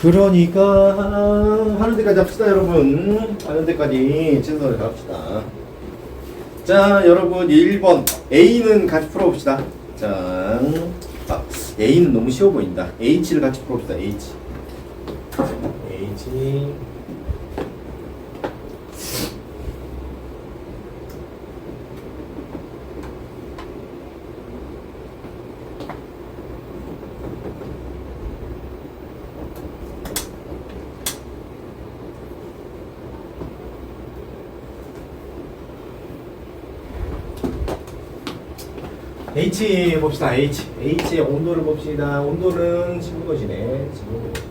그러니까 하는 데까지 합시다 여러분. 하는 데까지 최선을 다합시다. 자 여러분 1번. A는 같이 풀어봅시다. 자 아, A는 너무 쉬워 보인다. H를 같이 풀어봅시다 H. H H 봅시다. H H의 온도를 봅시다. 온도는 15도시네. 15도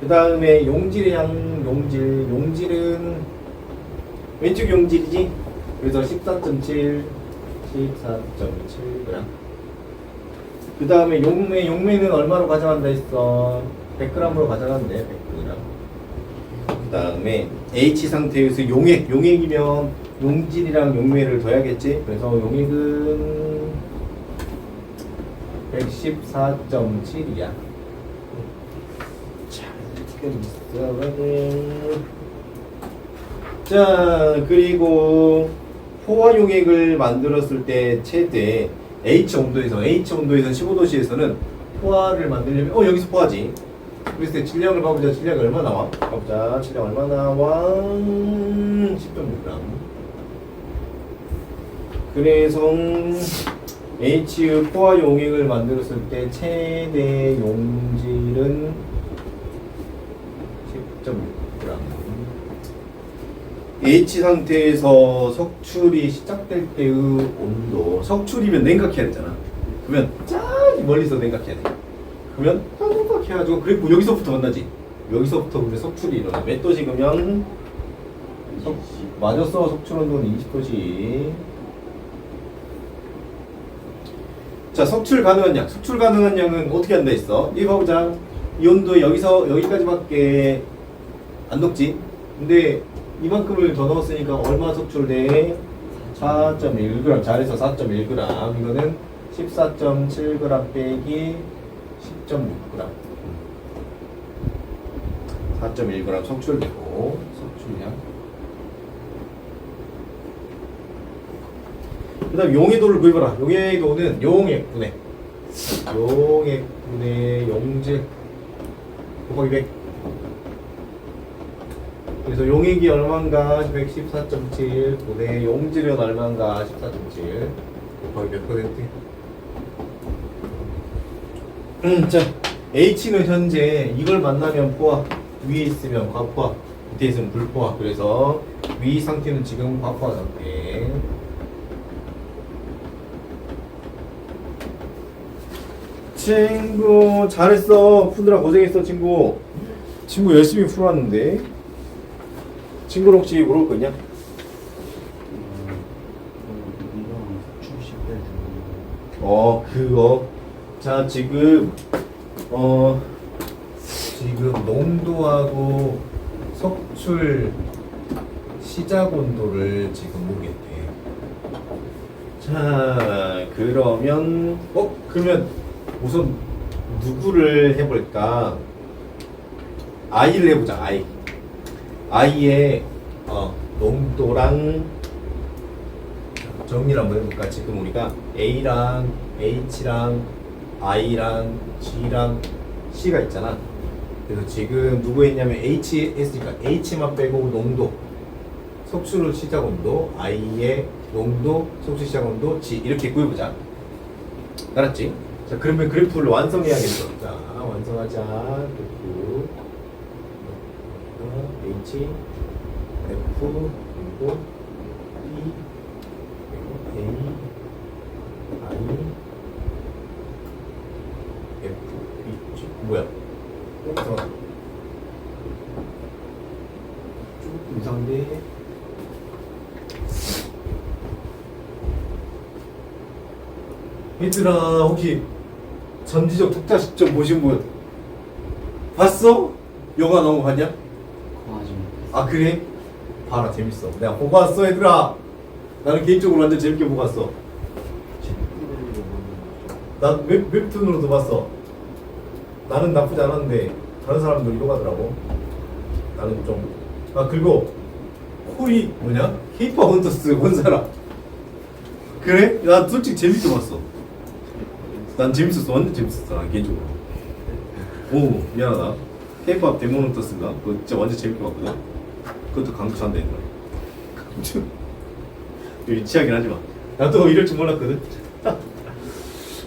그 다음에 용질의 양 용질. 용질은 왼쪽 용질이지? 그래서 14.7 14.7g 그 다음에 용매 용매는 얼마로 가져간다 했어? 100g으로 가져간대 100g 그 다음에 H 상태에서 용액, 용액이면 용질이랑 용매를 더해야겠지? 그래서 용액은 114.7이야. 자. 자, 그리고 포화 용액을 만들었을 때 최대 H 온도에서, H 온도에서 15도씨에서는 포화를 만들려면, 어, 여기서 포화지. 그랬을 때 질량을 봐보자. 질량이 얼마 나와? 봐보자. 질량 얼마 나와? 10.6g. 그래서 H 포화 용액을 만들었을 때 최대 용질은 10.6g. H 상태에서 석출이 시작될 때의 온도. 석출이면 냉각해야 되잖아. 그러면 저기 멀리서 냉각해야 돼. 그러면 딱 해가지고 그리고 여기서부터 만나지. 여기서부터 근데 석출이 일어나. 몇 석, 맞았어 석출 온도는 20도시 자 석출 가능한 양. 석출 가능한 양은 어떻게 한다 했어? 이거 봐보자. 이 온도 여기서 여기까지밖에 안 녹지? 근데 이만큼을 더 넣었으니까 얼마 석출돼? 4.1g 잘해서 4.1g 이거는 14.7g 빼기 10.6g 4.1g 석출되고 석출량. 그 다음 용해도를 구해봐라. 용해도는 용액분해. 용액분해 용질 곱하기 100 그래서 용액이 얼마인가? 114.7 분의 용질은 얼마인가? 14.7 곱하기 몇 퍼센트? 음, 자, H는 현재 이걸 만나면 포화, 위에 있으면 과포화, 밑에 있으면 불포화. 그래서 위 상태는 지금 과포화 상태. 친구 잘했어. 푸느라 고생했어, 친구. 친구 열심히 풀어왔는데. 친구는 혹시 물어볼 거 있냐? 어 그거 자 지금 어 지금 농도하고 석출 시작 온도를 지금 모르겠대 자 그러면 어 그러면 우선 누구를 해볼까 아이를 해보자 아이 아이의 어 농도랑 정리를 한번 해볼까? 지금 우리가 A랑 H랑 I랑 G랑 C가 있잖아. 그래서 지금 누구 했냐면 H 했으니까 H만 빼고 농도, 속수로 시작 온도, I의 농도, 속수 시작 온도, G 이렇게 구해보자. 알았지? 자 그러면 그래프를 완성해야겠어. 자 완성하자. 그래프 H F 그리고 E A, I, F, G 뭐야? 어, 잠깐. 쭉 이상한데. 얘들아 혹시 전지적 독자 시점 보신 분 봤어? 영화 거 봤냐? 아 그래? 봐라 재밌어. 내가 보고 왔어 얘들아. 나는 개인적으로 완전 재밌게 보고 왔어. 난 웹, 웹툰으로도 봤어. 나는 나쁘지 않았는데 다른 사람들 이거 가더라고. 나는 좀. 아 그리고 코이 뭐냐? 케이퍼 헌터스 본 사람. 그래? 나 솔직히 재밌게 봤어. 난 재밌었어. 완전 재밌었어. 난 개인적으로. 오 미안하다. 케이팝 데몬 헌터스인가? 그거 진짜 완전 재밌게 봤거든. 그것도 강추 한다 얘들아. 강추. 유치하긴 하지 마. 나도 이럴 줄 몰랐거든.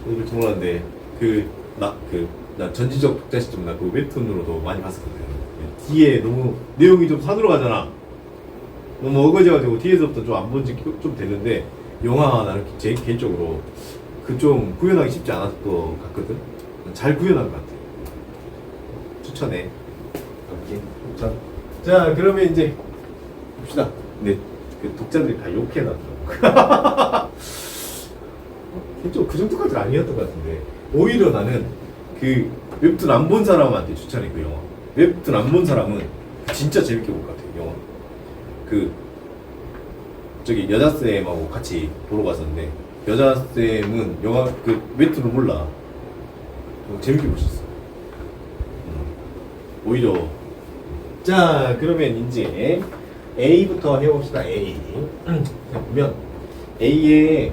이럴 줄 몰랐는데 그 나 그 나 전지적 독자 시점 나그 웹툰으로도 많이 봤었거든. 그 뒤에 너무 내용이 좀 산으로 가잖아. 너무 어거져가지고 뒤에서부터 좀 안 본지 좀 됐는데 영화 나는 제 개인적으로 그 좀 구현하기 쉽지 않았을 것 같거든. 잘 구현한 것 같아. 추천해. 오케이. 추천. 자 그러면 이제 봅시다. 근데 그 독자들이 다 욕해놨더라고. 좀그 정도까지 아니었던 것 같은데 오히려 나는 그 웹툰 안 본 사람한테 추천해 그 영화. 웹툰 안 본 사람은 진짜 재밌게 볼 것 같아 영화. 그 저기 여자 쌤하고 같이 보러 갔었는데 여자 쌤은 영화 그 웹툰을 몰라. 어, 재밌게 있어. 음. 오히려 자 그러면 이제 A부터 해봅시다 A. 자 보면 A에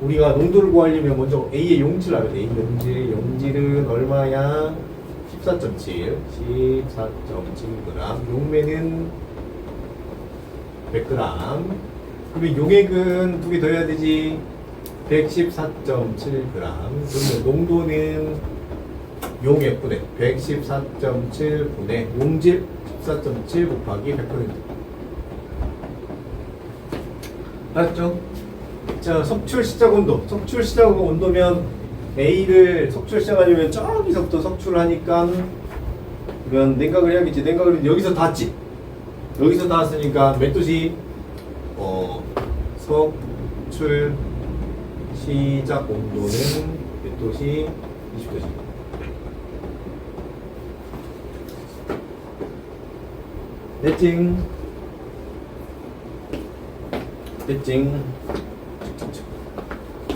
우리가 농도를 구하려면 먼저 A의 용질을 알아야 돼. A 용질, 용질은 얼마야? 14.7, 14.7g. 용매는 100g. 그러면 용액은 두 개 더 해야 되지. 114.7g. 그러면 농도는 용액분의 114.7분의 용질 14.7 곱하기 100%. 알았죠? 자, 석출 시작 온도. 석출 시작 온도면 A를 석출 시작하려면 저기서부터 석출을 하니까 그러면 냉각을 해야겠지. 냉각을 여기서 닿았지. 여기서 닿았으니까 몇 도시? 어, 석출 시작 온도는 몇 도시? 20도시. 됐징. 됐징.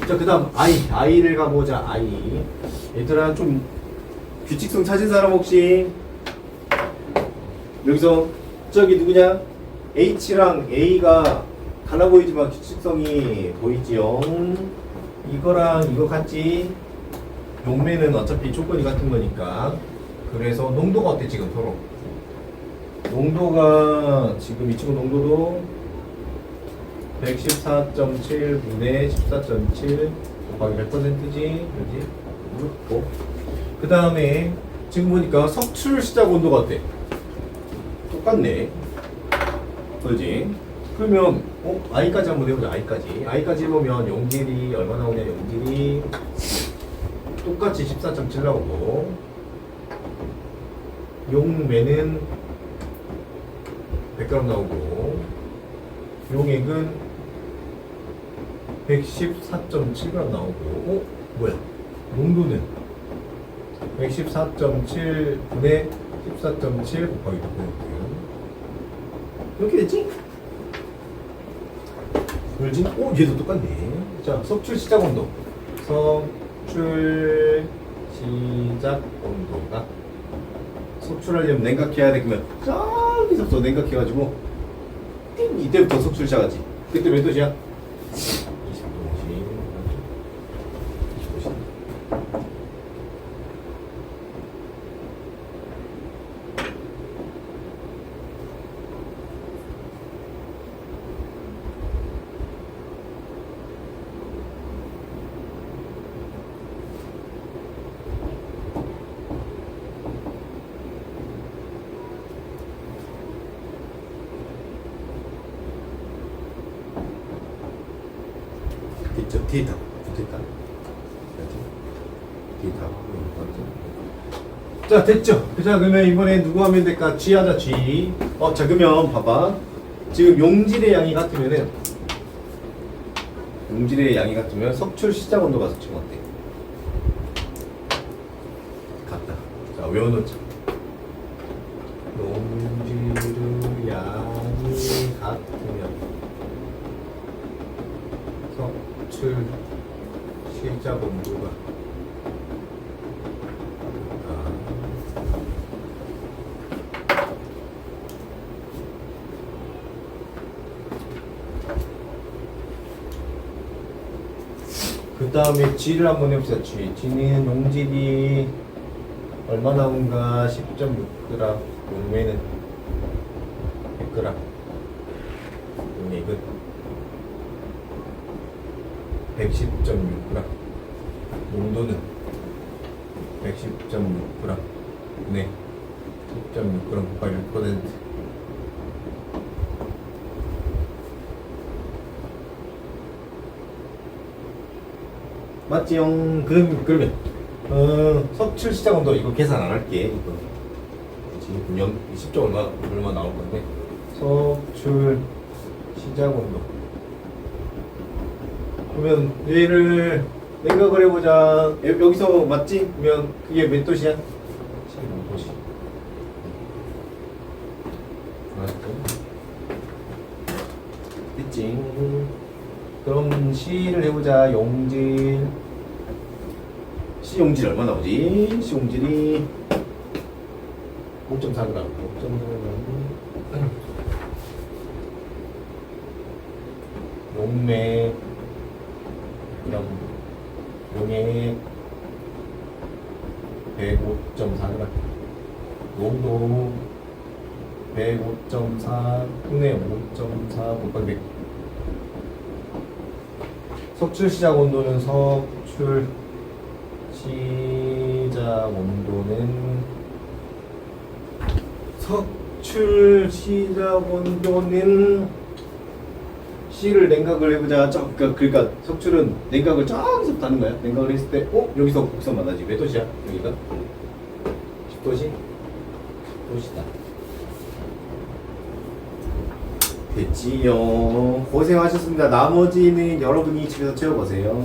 자, 그 다음, I. I를 가보자, I. 얘들아, 좀, 규칙성 찾은 사람 혹시? 여기서, 저기 누구냐? H랑 A가 달라 보이지만 규칙성이 보이지요? 이거랑 이거 같지? 용매는 어차피 조건이 같은 거니까. 그래서 농도가 어때, 지금 서로? 농도가, 지금 이 친구 농도도 114.7 분의 14.7 곱하기 몇 퍼센트지? 그지? 그렇고. 그 다음에 지금 보니까 석출 시작 온도가 어때? 똑같네. 그지? 그러면 어? i까지 한번 해보자. i까지. i까지 해보면 용질이 얼마 나오냐? 용질이 똑같이 14.7 나오고 용매는 100g 나오고 용액은 114.7g 나오고 어? 뭐야? 농도는 114.7분의 14.7 곱하기 100 이렇게 됐지? 그러지? 오 얘도 똑같네 자 석출 시작 온도 석출 시작 온도가 석출하려면 냉각해야 돼 그러면 저기서부터 냉각해가지고 띵 이때부터 석출 시작하지 그때 몇 도시야? 20도씩 20도씩 됐죠? 뒤에 다 됐다. 뒤에 다 자, 됐죠? 자, 그러면 이번에 누구 하면 될까? G 하자, G. 어, 자, 그러면 봐봐. 지금 용질의 양이 같으면은, 용질의 양이 같으면 석출 시작 온도가 지금 어때? 같다. 자, 외워놓자. 용질의 양이 같으면, 석출 시작 온도가 그 다음에 G를 한번 해봅시다. G. G는 용질이 얼마 나온가? 10.6g. 용매는 100g. 용액은 110.6g. 농도는 110.6g. 네. 10.6g 곱하기 6%. 맞지용? 그럼, 그러면, 어, 석출 시작 온도 이거 계산 안 할게. 이거. 지금 연, 10조 얼마, 얼마 나올 건데. 석출 시작 온도. 그러면 얘를 생각을 해보자. 여- 여기서 맞지? 그러면 그게 몇 도시야? 15도시. 됐지. 그럼 C를 해보자. 용질. C 용질 얼마 나오지? C 용질이 5.4g. 5.4g. 용맥. 그럼 용액 105.4g. 농도 105.4 분의 5.4 곱하기 100. 석출 시작 온도는 석출 시작 온도는 석출 시작 온도는 C를 냉각을 해보자. 저, 그러니까, 그러니까 석출은 냉각을 저기서부터 하는 거야. 냉각을 했을 때, 어? 여기서 곡선 만나지. 몇 도시야? 여기가? 10도시? 10도시다. 됐지요. 고생하셨습니다. 나머지는 여러분이 집에서 채워보세요.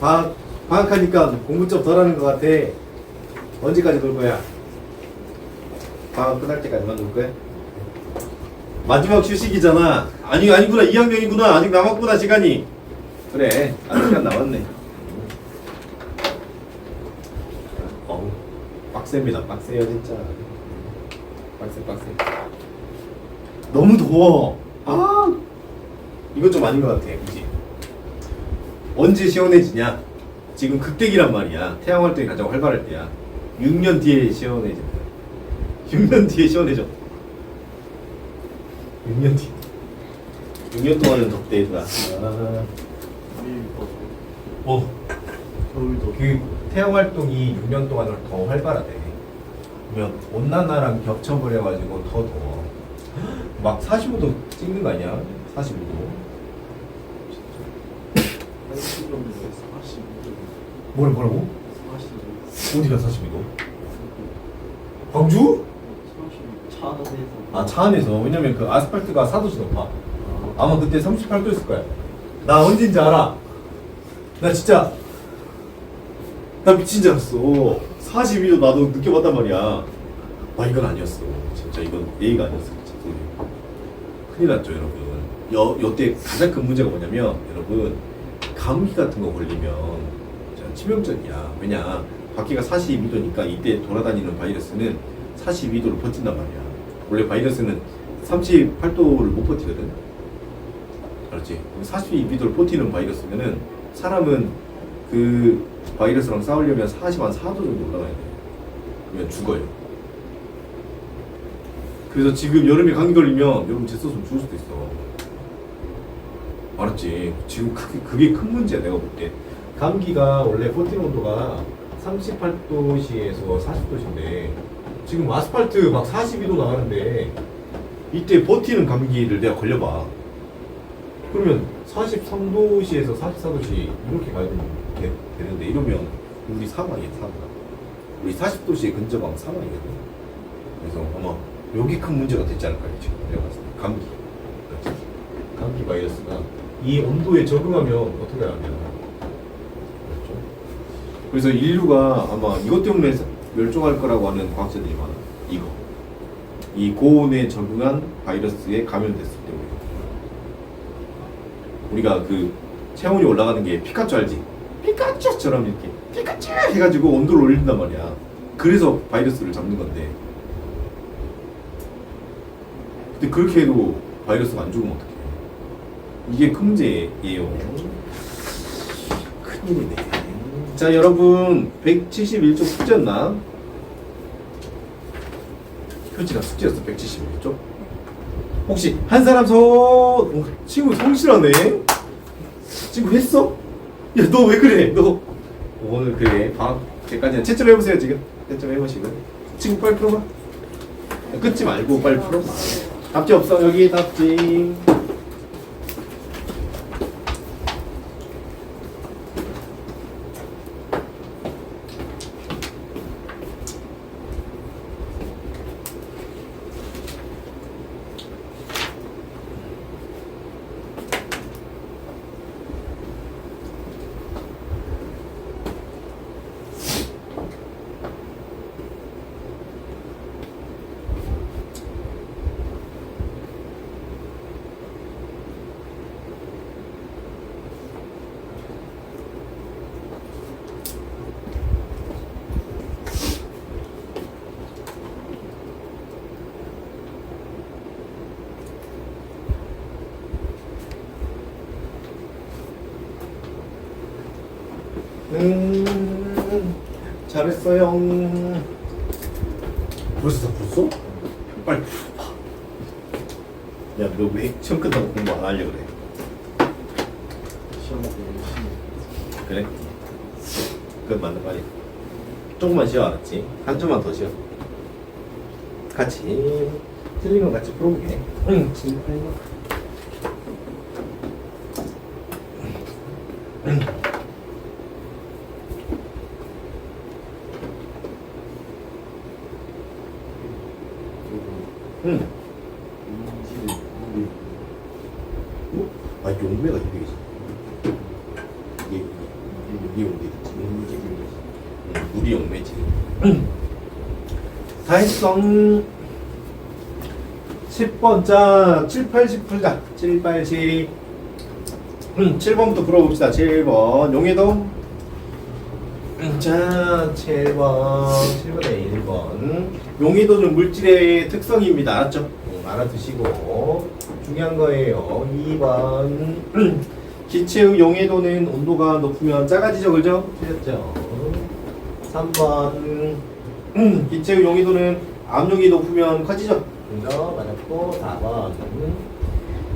방학, 방학하니까 공부 좀 덜 하는 것 같아. 언제까지 놀 거야? 방학 끝날 때까지만 놀 거야? 마지막 휴식이잖아. 아니, 아니구나. 2학년이구나. 아직 남았구나, 시간이. 그래. 아직 시간 남았네. 어우, 빡셉니다. 빡세요, 진짜. 빡세 빡세 너무 더워. 아 이건 좀 아닌 것 같아 그지? 언제 시원해지냐? 지금 극대기란 말이야. 태양 활동이 가장 활발할 때야. 6년 뒤에 시원해져. 6년 뒤에 시원해져. 6년 뒤. 6년 동안은 덥대 얘들아. 아. 어. 겨울도 그 태양 활동이 6년 동안 더 활발하대. 그러면 온난화랑 겹쳐버려가지고 더 더워. 막 45도 찍는 거 아니야? 45도. 40 정도 45도 뭐라 뭐라고? 45도 어디가 42도? 광주? 30차 안에서 아차 안에서 왜냐면 그 아스팔트가 4도씩 높아. 아마 그때 38도였을 거야. 나 언제인지 알아. 나 진짜 나 미친 줄 알았어. 42도 나도 느껴봤단 말이야. 아 이건 아니었어. 진짜 이건 예의가 아니었어. 진짜. 큰일 났죠 여러분. 여 여태 가장 큰 문제가 뭐냐면 여러분 감기 같은 거 걸리면 진짜 치명적이야. 왜냐 밖에가 42도니까 이때 돌아다니는 바이러스는 42도를 버틴단 말이야. 원래 바이러스는 38도를 못 버티거든. 알았지? 42도를 버티는 바이러스면은 사람은 그 바이러스랑 싸우려면 40, 한 4도 정도 올라가야 돼. 그러면 죽어요. 그래서 지금 여름에 감기 걸리면 여러분 제스손 죽을 수도 있어. 알았지? 지금 그게, 그게 큰 문제야 내가 볼 때. 감기가 원래 버티는 온도가 38도시에서 40도시인데 지금 아스팔트 막 42도 나가는데 이때 버티는 감기를 내가 걸려봐. 그러면 43도시에서 44도시 이렇게 가야 되- 되는데 이러면 우리 사망이야 사망. 우리 40도시에 근접하면 사망이거든. 그래서 아마 여기 큰 문제가 됐지 않을까 지금 내가 봤을 때 감기. 감기 바이러스가 이 온도에 적응하면 어떻게 하면 그렇죠? 그래서 인류가 아마 이것 때문에 멸종할 거라고 하는 과학자들이 많아. 이거. 이 고온에 적응한 바이러스에 감염됐을 때 우리가 그 체온이 올라가는 게 피카츄 알지? 피카츄처럼 이렇게 피카츄 해가지고 온도를 올린단 말이야. 그래서 바이러스를 잡는 건데. 근데 그렇게 해도 바이러스가 안 죽으면 어떡해? 이게 큰 문제예요. 큰일이네. 자, 여러분 171쪽 숙제였나? 표지가 숙제였어 171쪽. 혹시 한 사람 손 어, 친구 성실하네. 친구 했어? 야 너 왜 그래? 너 오늘 그래 방학 때까지는 채점 해보세요 지금 채점 해보시고 친구 빨리 풀어봐. 끊지 말고 빨리 풀어. 답지 없어 여기 답지. 음 잘했어요. 벌써 벌써? 빨리 풀어봐. 야 너 왜 시험 끝나고 공부 안 하려 그래? 시험 그래? 그건 맞는 말이야. 조금만 쉬어 알았지? 한 주만 더 쉬어. 같이 틀린 건 같이 풀어보게. 응, 진짜 그리 응. 어? 아 용매가 이게 이게 이게 용매지. 인지를 응, 우리 용매지. 다 했어. 10번 자 7, 80 풀자. 7, 80. 음, 7번부터 풀어봅시다. 7번 용해도. 음, 자 7번 7번에 1번 용해도는 물질의 특성입니다. 알았죠? 음, 알아두시고 중요한 거예요. 2번 기체의 용해도는 온도가 높으면 작아지죠, 그죠? 틀렸죠. 3번 음, 기체의 용해도는 압력이 높으면 커지죠. 그죠? 맞았고 4번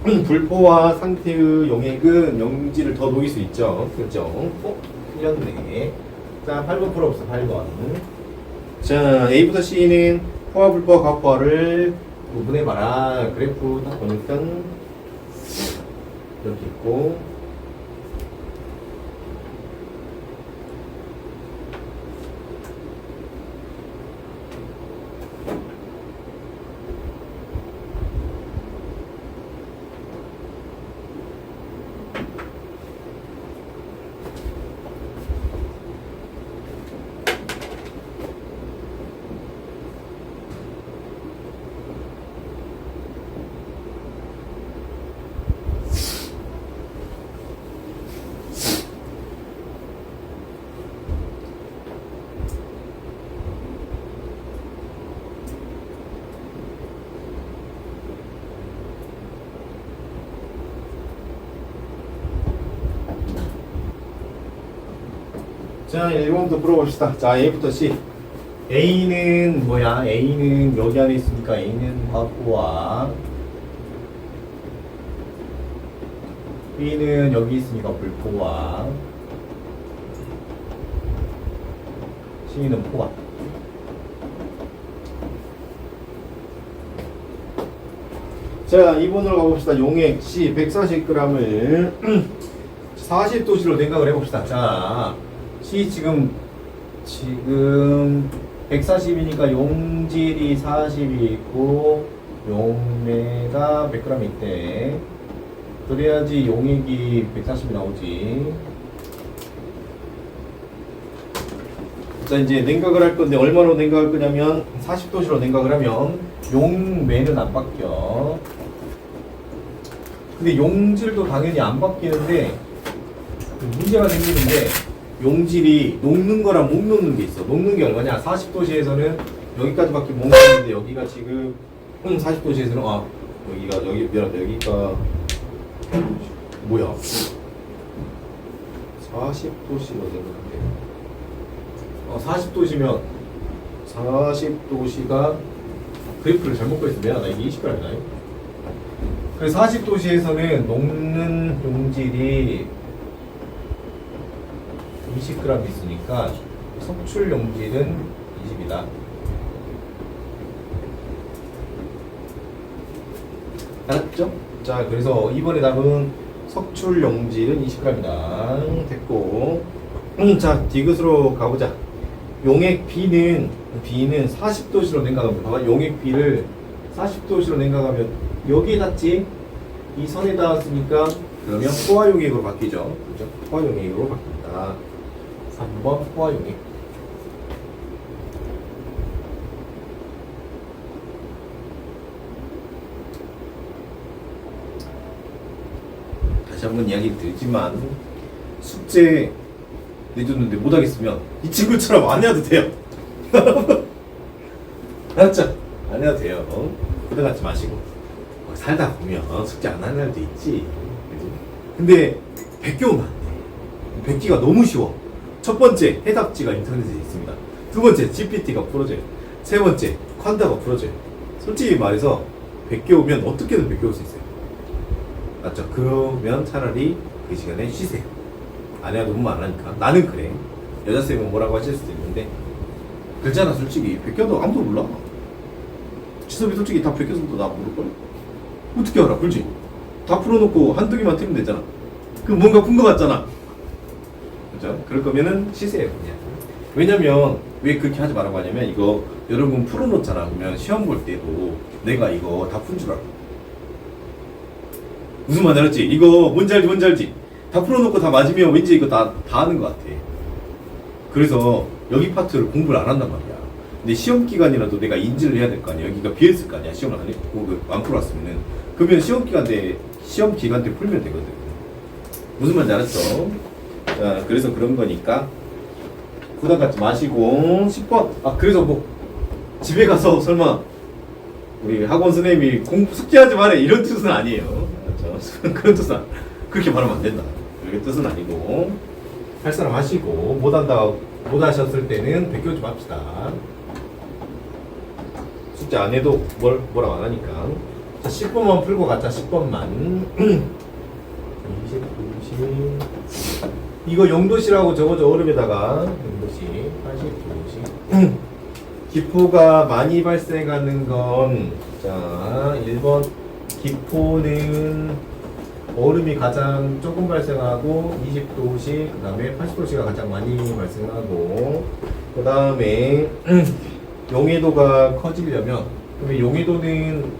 음, 불포와 상태의 용액은 용질을 더 녹일 수 있죠. 그죠? 어? 틀렸네. 자, 8번 풀어봅시다. 8번. 자, A부터 C는 포화 불포와 과포화를 구분해봐라. 그래프 딱 보니까 이렇게 있고 자, 1번부터 풀어봅시다. 자, A부터 C. A는 뭐야? A는 여기 안에 있으니까 A는 화포와 B는 여기 있으니까 불포와 C는 포화. 자, 2번으로 가봅시다. 용액 C 140g을 40도시로 생각을 해봅시다. 자, C 지금 지금 140이니까 용질이 40이 있고 용매가 100g 있대. 그래야지 용액이 140이 나오지. 자 이제 냉각을 할 건데 얼마로 냉각할 거냐면 40도시로 냉각을 하면 용매는 안 바뀌어. 근데 용질도 당연히 안 바뀌는데 그 문제가 생기는데 용질이 녹는 거랑 못 녹는 게 있어. 녹는 게 얼마냐? 40도시에서는 여기까지밖에 못 녹는데 여기가 지금 음, 40도시에서는 아 여기가 여기 미안 여기가 뭐야? 40도씨로 생각할게요. 어, 40도시면 40도시가 그래프를 잘못 그렸어. 미안하다. 이게 20g이나요? 그래서 40도시에서는 녹는 용질이 20g 있으니까 석출 용질은 20이다. 알았죠? 자, 그래서 이번에 답은 석출 용질은 20g이다. 됐고. 음, 자, 디귿으로 가보자. 용액 B는 B는 40도시로 생각하면 봐봐. 용액 B를 40도시로 생각하면 여기에 닿지? 이 선에 닿았으니까 그러면 포화용액으로 바뀌죠. 그죠? 포화용액으로 바뀐다. 3번 포화용액. 다시 한번 이야기 드리지만 숙제 내줬는데 못하겠으면 이 친구처럼 안 해도 돼요. 알았죠? 안 해도 돼요. 부담 갖지 마시고 막 살다 보면 숙제 안 하는 날도 있지. 근데 베껴오면 안 돼. 베끼가 너무 쉬워. 첫 번째 해답지가 인터넷에 있습니다. 두 번째 GPT가 풀어줘요. 세 번째 콴다가 풀어줘요. 솔직히 말해서 베껴오면 어떻게든 베껴올 수 있어요. 맞죠? 그러면 차라리 그 시간에 쉬세요. 안 해도 너무 안 하니까. 나는 그래. 여자쌤은 뭐라고 하실 수도 있는데. 그렇잖아, 솔직히. 베껴도 아무도 몰라. 지섭이 솔직히 다 베껴서도 나 모를걸? 어떻게 알아? 그렇지? 다 풀어놓고 한두 개만 틀면 되잖아. 그럼 뭔가 푼 거 같잖아. 그죠? 그럴 거면은 쉬세요, 그냥. 왜냐면, 왜 그렇게 하지 말라고 하냐면, 이거 여러분 풀어놓잖아. 그러면 시험 볼 때도 내가 이거 다 푼 줄 알아. 무슨 말 알았지? 이거 뭔지 알지 뭔지 알지? 다 풀어놓고 다 맞으면 왠지 이거 다, 다 하는 것 같아 그래서 여기 파트를 공부를 안 한단 말이야 근데 시험 기간이라도 내가 인지를 해야 될 거 아니야 여기가 비어있을 거 아니야 시험을 안, 해, 그, 안 풀어왔으면은 그러면 시험 기간 때 시험 기간 때 풀면 되거든 무슨 말인지 알았죠? 자, 그래서 그런 거니까 부담 갖지 마시고 10번 아 그래서 뭐 집에 가서 설마 우리 학원 선생님이 공부 숙제하지 말래 이런 뜻은 아니에요. 그렇죠? 그런 뜻은 안- 그렇게 말하면 안 된다. 그렇게 뜻은 아니고 할 사람 하시고 못 한다 못 하셨을 때는 베껴 좀 합시다. 숙제 안 해도 뭘 뭐라고 안 하니까. 자 10번만 풀고 가자 10번만. 20, 20. 이거 용도시라고 적어줘 얼음에다가 용도시 80도시. 기포가 많이 발생하는 건, 자, 1번, 기포는 얼음이 가장 조금 발생하고, 20도씨, 그 다음에 80도씨가 가장 많이 발생하고, 그 다음에, 용해도가 커지려면, 그러면 용해도는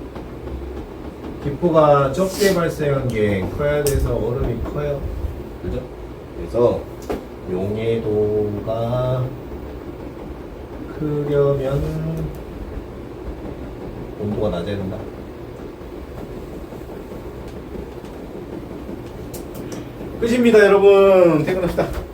기포가 적게 발생한 게 커야 돼서 얼음이 커요. 그죠? 그래서, 용해도가 크려면 온도가 낮아야 된다. 끝입니다, 여러분. 퇴근합시다.